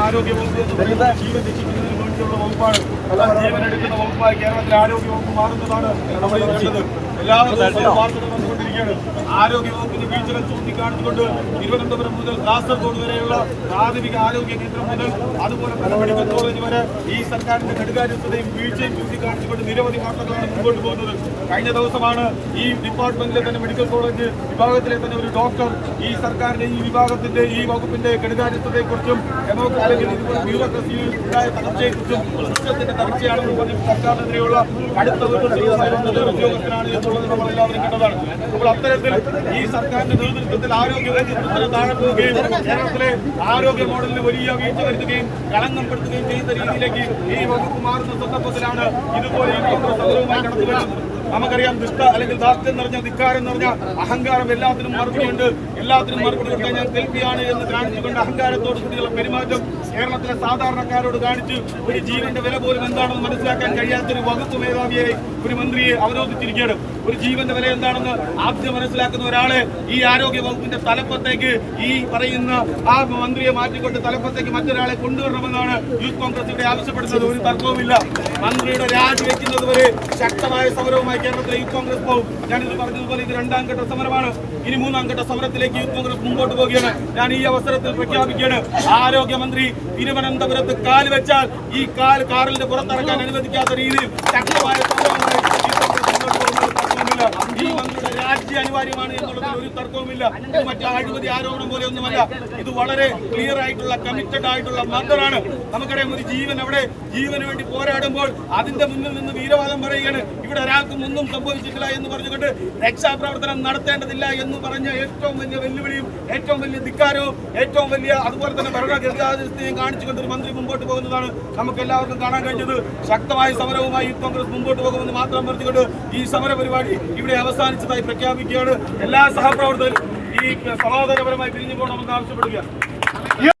ആരോഗ്യ വകുപ്പ് ജീവൻ രക്ഷിക്കുന്നതിന് വേണ്ടിയുള്ള വകുപ്പാണ്. ജീവൻ എടുക്കുന്ന വകുപ്പായി കേരളത്തിലെ ആരോഗ്യ വകുപ്പ് മാറുന്നതാണ് നമ്മൾ കണ്ടത് ദിവസവും ആരോഗ്യ വകുപ്പിന്റെ വീഴ്ചകൾ ചൂണ്ടിക്കാണിച്ചുകൊണ്ട് തിരുവനന്തപുരം മുതൽ കാസർഗോഡ് വരെയുള്ള പ്രാഥമിക ആരോഗ്യ കേന്ദ്രം മുതൽ അതുപോലെ പല മെഡിക്കൽ കോളേജ് വരെ ഈ സർക്കാരിന്റെ കെടുകാര്യസ്ഥതയും വീഴ്ചയും ചൂണ്ടിക്കാണിച്ചുകൊണ്ട് നിരവധി വാർത്തകളാണ് മുമ്പോട്ട് പോകുന്നത്. കഴിഞ്ഞ ദിവസമാണ് ഈ ഡിപ്പാർട്ട്മെന്റിലെ തന്നെ മെഡിക്കൽ കോളേജ് വിഭാഗത്തിലെ തന്നെ ഒരു ഡോക്ടർ ഈ സർക്കാരിന്റെ ഈ വിഭാഗത്തിന്റെ ഈ വകുപ്പിന്റെ കെടുകാര്യസ്ഥതയെക്കുറിച്ചും അല്ലെങ്കിൽ ബ്യൂറോക്രസിയിൽ ഉണ്ടായ തകർച്ചയെക്കുറിച്ചും സിസ്റ്റത്തിന്റെ തകർച്ചയാണെന്ന് പറഞ്ഞ് സർക്കാരിനെതിരെയുള്ള അടുത്ത ഒരു ഉദ്യോഗസ്ഥനാണ് എന്നുള്ളത് നമ്മൾ എല്ലാവരും കണ്ടതാണ് അപ്പോൾ അത്തരത്തിൽ ഈ സർക്കാരിന്റെ നേതൃത്വത്തിൽ ആരോഗ്യ വകുപ്പ് താഴെ പോവുകയും കേരളത്തിലെ ആരോഗ്യ മോഡലിന് വലിയ വീഴ്ച വരുത്തുകയും കളങ്കപ്പെടുത്തുകയും ചെയ്യുന്ന രീതിയിലേക്ക് ഈ വകുപ്പ് മാറുന്ന സന്ദർഭത്തിലാണ് ഇതുപോലെ ഈ കോൺഗ്രസ് സമരവുമായി വരുന്നത് നമുക്കറിയാം ദുഷ്ട അല്ലെങ്കിൽ ദാസ്യം നിറഞ്ഞ ധിക്കാരം നിറഞ്ഞ അഹങ്കാരം എല്ലാത്തിനും മറുപടിയുണ്ട്. എല്ലാത്തിനും മറുപടി കൊടുക്കാൻ ഞാൻ തെൽപ്പിയാണ് എന്ന് കാണിച്ചുകൊണ്ട് അഹങ്കാരത്തോട് കൂടിയുള്ള പെരുമാറ്റം കേരളത്തിലെ സാധാരണക്കാരോട് കാണിച്ച് ഒരു ജീവന്റെ വില പോലും എന്താണെന്ന് മനസ്സിലാക്കാൻ കഴിയാത്തൊരു വകുപ്പ് മേധാവിയെ ഒരു മന്ത്രിയെ അവരോധിച്ചിരിക്കുകയാണ്. ഒരു ജീവന്റെ വില എന്താണെന്ന് ആദ്യം മനസ്സിലാക്കുന്ന ഒരാളെ ഈ ആരോഗ്യ വകുപ്പിന്റെ തലപ്പത്തേക്ക് ഈ പറയുന്ന ആ മന്ത്രിയെ മാറ്റിക്കൊണ്ട് തലപ്പത്തേക്ക് മറ്റൊരാളെ കൊണ്ടുവരണമെന്നാണ് യൂത്ത് കോൺഗ്രസ് ഇവിടെ ആവശ്യപ്പെടുന്നത്. ഒരു തർക്കവുമില്ല. മന്ത്രിയുടെ രാജിവെക്കുന്നത് വരെ ശക്തമായ സമരവുമായി കേരളത്തിലെ യൂത്ത് കോൺഗ്രസ് പോകും ഞാനിത് പറഞ്ഞതുപോലെ ഇത് രണ്ടാം ഘട്ട സമരമാണ്. ഇനി മൂന്നാം ഘട്ട സമരത്തിലേക്ക് യൂത്ത് കോൺഗ്രസ് മുമ്പോട്ട് പോവുകയാണ്. ഞാൻ ഈ അവസരത്തിൽ പ്രഖ്യാപിക്കുകയാണ്. ആരോഗ്യമന്ത്രി തിരുവനന്തപുരത്ത് കാൽ വെച്ചാൽ ഈ കാൽ കാറിന്റെ പുറത്തിറക്കാൻ അനുവദിക്കാത്ത രീതിയിൽ ശക്തമായ യൂത്ത് കോൺഗ്രസ് മുന്നോട്ട് പോകുന്നത് തർക്കവുമില്ല. ഈ മന്ത്രിയുടെ രാജി അനിവാര്യമാണ് എന്നുള്ളതിൽ ഒരു തർക്കവുമില്ല. ഇത് മറ്റു അഴിമതി ആരോപണം പോലെ ഒന്നുമല്ല. ഇത് വളരെ ക്ലിയർ ആയിട്ടുള്ള കമ്മിറ്റഡ് ആയിട്ടുള്ള മർദ്ദറാണ് നമുക്കറിയാം ഒരു ജീവൻ അവിടെ ജീവന് വേണ്ടി പോരാടുമ്പോൾ അതിന്റെ മുന്നിൽ നിന്ന് വീരവാദം പറയുകയാണ്. ഇവിടെ ഒരാൾക്കും ഒന്നും സംഭവിച്ചിട്ടില്ല എന്ന് പറഞ്ഞുകൊണ്ട് രക്ഷാപ്രവർത്തനം നടത്തേണ്ടതില്ല എന്ന് പറഞ്ഞ ഏറ്റവും വലിയ വെല്ലുവിളിയും ഏറ്റവും വലിയ ധിക്കാരവും ഏറ്റവും വലിയ അതുപോലെ തന്നെ ഭരണഗതിയാസ്ഥയും കാണിച്ചുകൊണ്ട് ഒരു മന്ത്രി മുമ്പോട്ട് പോകുന്നതാണ് നമുക്ക് എല്ലാവർക്കും കാണാൻ കഴിഞ്ഞത്. ശക്തമായ സമരവുമായി കോൺഗ്രസ് മുമ്പോട്ട് പോകുമെന്ന് മാത്രം പറഞ്ഞുകൊണ്ട് ഈ സമര പരിപാടി ഇവിടെ അവസാനിച്ചതായി പ്രഖ്യാപിക്കുകയാണ് എല്ലാ സഹപ്രവർത്തകരും ഈ സമാധാനപരമായി പിരിഞ്ഞു പോകണമെന്ന് ആവശ്യപ്പെടുക